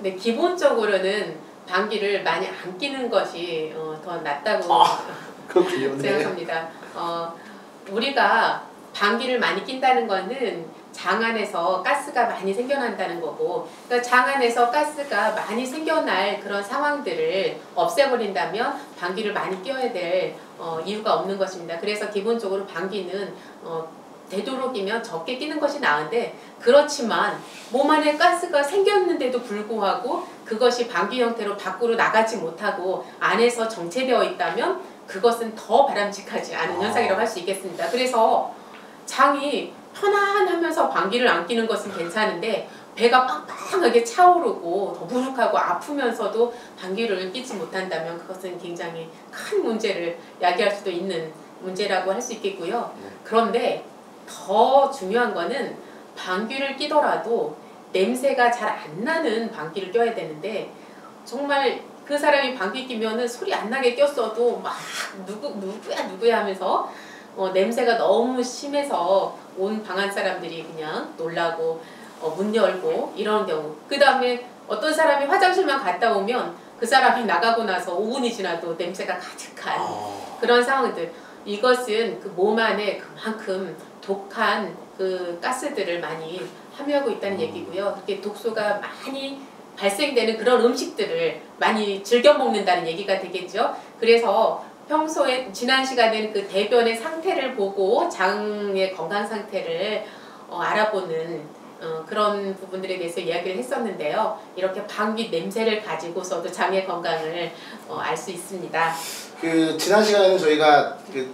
근데 기본적으로는 방귀를 많이 안 끼는 것이 어, 더 낫다고 아. 생각합니다. 어, 우리가 방귀를 많이 낀다는 거는 장 안에서 가스가 많이 생겨난다는 거고 그러니까 장 안에서 가스가 많이 생겨날 그런 상황들을 없애버린다면 방귀를 많이 껴야 될 어, 이유가 없는 것입니다. 그래서 기본적으로 방귀는 어, 되도록이면 적게 끼는 것이 나은데 그렇지만 몸 안에 가스가 생겼는데도 불구하고 그것이 방귀 형태로 밖으로 나가지 못하고 안에서 정체되어 있다면 그것은 더 바람직하지 않은 아. 현상이라고 할 수 있겠습니다. 그래서 장이 편안하면서 방귀를 안 끼는 것은 괜찮은데 배가 빵빵하게 차오르고 더부룩하고 아프면서도 방귀를 끼지 못한다면 그것은 굉장히 큰 문제를 야기할 수도 있는 문제라고 할 수 있겠고요. 네. 그런데 더 중요한 거는 방귀를 끼더라도 냄새가 잘 안 나는 방귀를 껴야 되는데 정말 그 사람이 방귀 끼면은 소리 안 나게 꼈어도 막 누구 누구야 누구야 하면서 어, 냄새가 너무 심해서 온 방안 사람들이 그냥 놀라고 어, 문 열고 이런 경우. 그 다음에 어떤 사람이 화장실만 갔다 오면 그 사람이 나가고 나서 5분이 지나도 냄새가 가득한 아, 그런 상황들 이것은 그 몸 안에 그만큼 독한 그 가스들을 많이 함유하고 있다는 음. 얘기고요. 그렇게 독소가 많이 발생되는 그런 음식들을 많이 즐겨 먹는다는 얘기가 되겠죠. 그래서 평소에 지난 시간에는 그 대변의 상태를 보고 장의 건강 상태를 어, 알아보는 어, 그런 부분들에 대해서 이야기를 했었는데요. 이렇게 방귀 냄새를 가지고서도 장의 건강을 어, 알 수 있습니다. 그 지난 시간에는 저희가 그